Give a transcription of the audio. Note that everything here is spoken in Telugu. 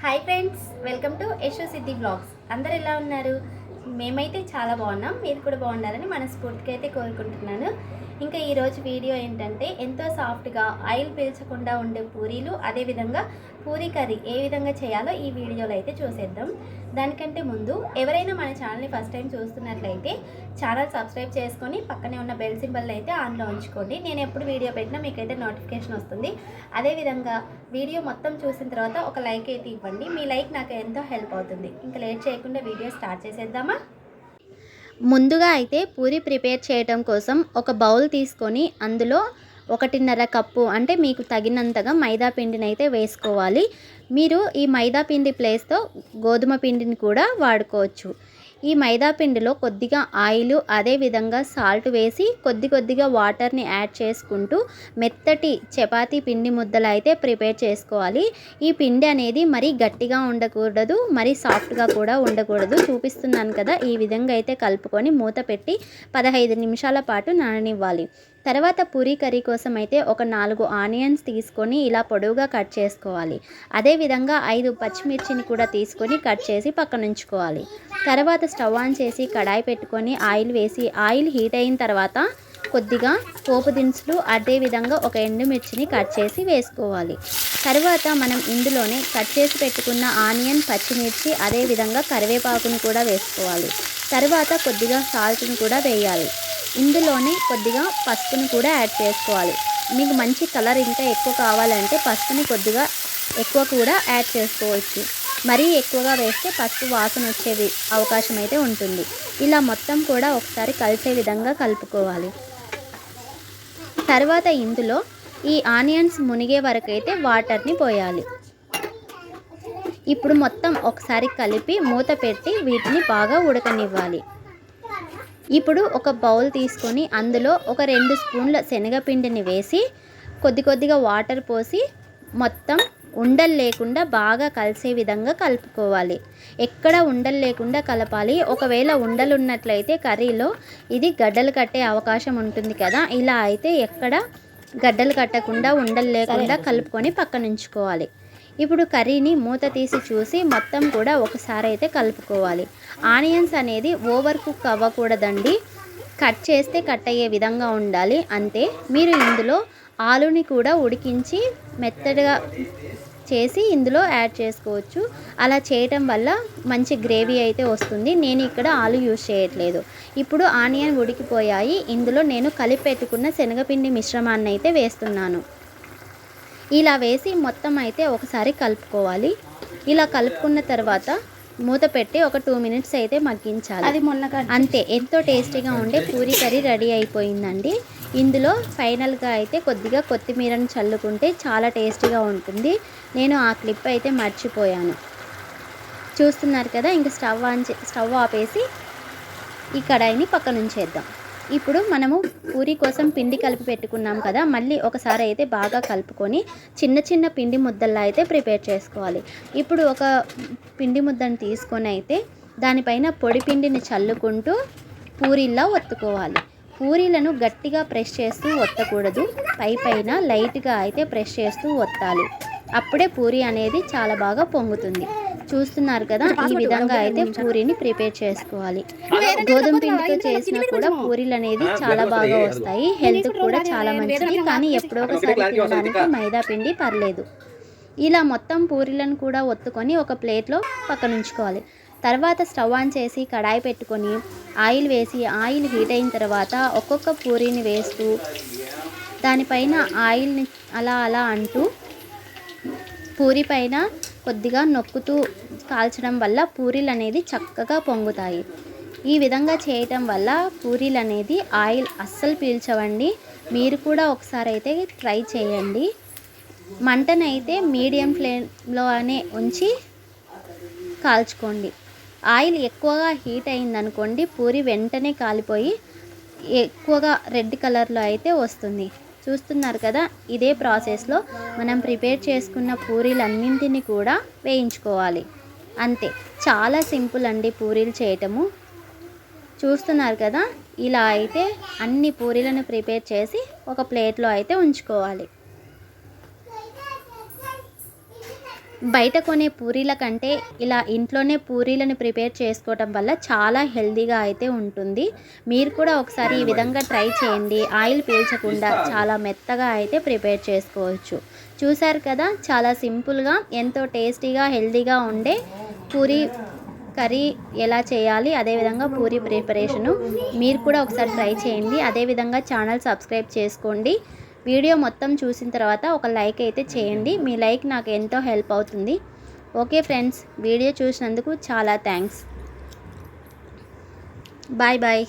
Hi friends welcome to Yasho Siddhi blogs అందరు ఎలా ఉన్నారు? మేమైతే చాలా బాగున్నాం. మీరు కూడా బాగున్నారని మనస్ఫూర్తిగా అయితే కోరుకుంటున్నాను. ఇంకా ఈరోజు వీడియో ఏంటంటే ఎంతో సాఫ్ట్గా ఆయిల్ పీల్చకుండా ఉండే పూరీలు అదేవిధంగా పూరీ కర్రీ ఏ విధంగా చేయాలో ఈ వీడియోలో అయితే చూసేద్దాం. దానికంటే ముందు ఎవరైనా మన ఛానల్ని ఫస్ట్ టైం చూస్తున్నట్లయితే ఛానల్ సబ్స్క్రైబ్ చేసుకొని పక్కనే ఉన్న బెల్ సింబల్ అయితే ఆన్లో ఉంచుకోండి. నేను ఎప్పుడు వీడియో పెట్టినా మీకైతే నోటిఫికేషన్ వస్తుంది. అదేవిధంగా వీడియో మొత్తం చూసిన తర్వాత ఒక లైక్ అయితే ఇవ్వండి. మీ లైక్ నాకు ఎంతో హెల్ప్ అవుతుంది. ఇంకా లేట్ చేయకుండా వీడియో స్టార్ట్ చేసేద్దామా? ముందుగా అయితే పూరి ప్రిపేర్ చేయటం కోసం ఒక బౌల్ తీసుకొని అందులో ఒకటిన్నర కప్పు అంటే మీకు తగినంతగా మైదా పిండిని అయితే వేసుకోవాలి. మీరు ఈ మైదా పిండి ప్లేస్తో గోధుమ పిండిని కూడా వాడుకోవచ్చు. ఈ మైదా పిండిలో కొద్దిగా ఆయిల్ అదేవిధంగా సాల్ట్ వేసి కొద్ది కొద్దిగా వాటర్ని యాడ్ చేసుకుంటూ మెత్తటి చపాతీ పిండి ముద్దలు అయితే ప్రిపేర్ చేసుకోవాలి. ఈ పిండి అనేది మరీ గట్టిగా ఉండకూడదు మరీ సాఫ్ట్గా కూడా ఉండకూడదు. చూపిస్తున్నాను కదా ఈ విధంగా అయితే కలుపుకొని మూత పెట్టి పదహైదు నిమిషాల పాటు నాననివ్వాలి. తర్వాత పూరీ కర్రీ కోసం అయితే ఒక నాలుగు ఆనియన్స్ తీసుకొని ఇలా పొడవుగా కట్ చేసుకోవాలి. అదేవిధంగా ఐదు పచ్చిమిర్చిని కూడా తీసుకొని కట్ చేసి పక్కన ఉంచుకోవాలి తర్వాత స్టవ్ ఆన్ చేసి కడాయి పెట్టుకొని ఆయిల్ వేసి ఆయిల్ హీట్ అయిన తర్వాత కొద్దిగా పోపు దినుసులు అదేవిధంగా ఒక ఎండుమిర్చిని కట్ చేసి వేసుకోవాలి. తర్వాత మనం ఇందులోనే కట్ చేసి పెట్టుకున్న ఆనియన్ పచ్చిమిర్చి అదేవిధంగా కరివేపాకును కూడా వేసుకోవాలి. తర్వాత కొద్దిగా సాల్ట్ని కూడా వేయాలి. ఇందులోనే కొద్దిగా పసుపుని కూడా యాడ్ చేసుకోవాలి. మీకు మంచి కలర్ ఇంకా ఎక్కువ కావాలంటే పసుపుని కొద్దిగా ఎక్కువ కూడా యాడ్ చేసుకోవచ్చు. మరీ ఎక్కువగా వేస్తే పసుపు వాసన వచ్చేది అవకాశం అయితే ఉంటుంది. ఇలా మొత్తం కూడా ఒకసారి కలిసే విధంగా కలుపుకోవాలి. తర్వాత ఇందులో ఈ ఆనియన్స్ మునిగే వరకు అయితే వాటర్ని పోయాలి. ఇప్పుడు మొత్తం ఒకసారి కలిపి మూత పెట్టి వీటిని బాగా ఉడకనివ్వాలి. ఇప్పుడు ఒక బౌల్ తీసుకొని అందులో ఒక రెండు స్పూన్ల శనగపిండిని వేసి కొద్ది కొద్దిగా వాటర్ పోసి మొత్తం ఉండలు లేకుండా బాగా కలిసే విధంగా కలుపుకోవాలి. ఎక్కడ ఉండలు లేకుండా కలపాలి. ఒకవేళ ఉండలు ఉన్నట్లయితే కర్రీలో ఇది గడ్డలు కట్టే అవకాశం ఉంటుంది కదా. ఇలా అయితే ఎక్కడ గడ్డలు కట్టకుండా ఉండలు లేకుండా కలుపుకొని పక్కన ఉంచుకోవాలి ఇప్పుడు కర్రీని మూత తీసి చూసి మొత్తం కూడా ఒకసారి అయితే కలుపుకోవాలి. ఆనియన్స్ అనేది ఓవర్ కుక్ అవ్వకూడదండి. కట్ చేస్తే కట్ అయ్యే విధంగా ఉండాలి. అంతే. మీరు ఇందులో ఆలుని కూడా ఉడికించి మెత్తగా చేసి ఇందులో యాడ్ చేసుకోవచ్చు. అలా చేయటం వల్ల మంచి గ్రేవీ అయితే వస్తుంది. నేను ఇక్కడ ఆలు యూజ్ చేయట్లేదు. ఇప్పుడు ఆనియన్ ఉడికిపోయాయి. ఇందులో నేను కలిపి పెట్టుకున్న శనగపిండి మిశ్రమాన్ని అయితే వేస్తున్నాను. ఇలా వేసి మొత్తం అయితే ఒకసారి కలుపుకోవాలి. ఇలా కలుపుకున్న తర్వాత మూత పెట్టి ఒక టూ మినిట్స్ అయితే మగ్గించాలి. అది మొన్న అంతే ఎంతో టేస్టీగా ఉండే పూరి కర్రీ రెడీ అయిపోయిందండి. ఇందులో ఫైనల్గా అయితే కొద్దిగా కొత్తిమీరను చల్లుకుంటే చాలా టేస్టీగా ఉంటుంది. నేను ఆ క్లిప్ అయితే మర్చిపోయాను. చూస్తున్నారు కదా ఇంకా స్టవ్ ఆన్ స్టవ్ ఆపేసి ఈ కడాయిని పక్కన ఉంచేద్దాం ఇప్పుడు మనము పూరి కోసం పిండి కలిపి పెట్టుకున్నాం కదా మళ్ళీ ఒకసారి అయితే బాగా కలుపుకొని చిన్న చిన్న పిండి ముద్దల్లా అయితే ప్రిపేర్ చేసుకోవాలి. ఇప్పుడు ఒక పిండి ముద్దను తీసుకొని అయితే దానిపైన పొడి పిండిని చల్లుకుంటూ పూరీల్లా ఒత్తుకోవాలి. పూరీలను గట్టిగా ప్రెస్ చేస్తూ ఒత్తకూడదు. పై పైన లైట్గా అయితే ప్రెస్ చేస్తూ ఒత్తాలి. అప్పుడే పూరి అనేది చాలా బాగా పొంగుతుంది. చూస్తున్నారు కదా ఈ విధంగా అయితే పూరిని ప్రిపేర్ చేసుకోవాలి. గోధుమ పిండితో చేసినా కూడా పూరీలు అనేది చాలా బాగా వస్తాయి. హెల్త్ కూడా చాలా మంచిది కానీ ఎప్పుడో ఒకసారి తినడానికి మైదా పిండి పర్లేదు. ఇలా మొత్తం పూరీలను కూడా ఒత్తుకొని ఒక ప్లేట్లో పక్కన ఉంచుకోవాలి. తర్వాత స్టవ్ ఆన్ చేసి కడాయి పెట్టుకొని ఆయిల్ వేసి ఆయిల్ హీట్ అయిన తర్వాత ఒక్కొక్క పూరీని వేస్తూ దానిపైన ఆయిల్ని అలా అలా అంటూ పూరి పైన కొద్దిగా నొక్కుతూ కాల్చడం వల్ల పూరీలు అనేది చక్కగా పొంగుతాయి. ఈ విధంగా చేయటం వల్ల పూరీలు అనేది ఆయిల్ అస్సలు పీల్చవండి. మీరు కూడా ఒకసారి అయితే ట్రై చేయండి. మంటనైతే మీడియం ఫ్లేమ్లోనే ఉంచి కాల్చుకోండి. ఆయిల్ ఎక్కువగా హీట్ అయిందనుకోండి పూరి వెంటనే కాలిపోయి ఎక్కువగా రెడ్ కలర్లో అయితే వస్తుంది. చూస్తున్నారు కదా ఇదే ప్రాసెస్లో మనం ప్రిపేర్ చేసుకున్న పూరీలన్నింటినీ కూడా వేయించుకోవాలి. అంతే చాలా సింపుల్ అండి పూరీలు చేయటము. చూస్తున్నారు కదా ఇలా అయితే అన్ని పూరీలను ప్రిపేర్ చేసి ఒక ప్లేట్లో అయితే ఉంచుకోవాలి. బయట కొనే పూరీల కంటే ఇలా ఇంట్లోనే పూరీలను ప్రిపేర్ చేసుకోవటం వల్ల చాలా హెల్దీగా అయితే ఉంటుంది. మీరు కూడా ఒకసారి ఈ విధంగా ట్రై చేయండి. ఆయిల్ పీల్చకుండా చాలా మెత్తగా అయితే ప్రిపేర్ చేసుకోవచ్చు. చూసారు కదా చాలా సింపుల్గా ఎంతో టేస్టీగా హెల్దీగా ఉండే పూరీ కర్రీ ఎలా చేయాలి అదేవిధంగా పూరీ ప్రిపరేషను మీరు కూడా ఒకసారి ట్రై చేయండి. అదేవిధంగా ఛానల్ సబ్స్క్రైబ్ చేసుకోండి. వీడియో మొత్తం చూసిన తర్వాత ఒక లైక్ అయితే చేయండి. మీ లైక్ నాకు ఎంతో హెల్ప్ అవుతుంది. ఓకే ఫ్రెండ్స్ వీడియో చూసినందుకు చాలా థ్యాంక్స్. Bye bye.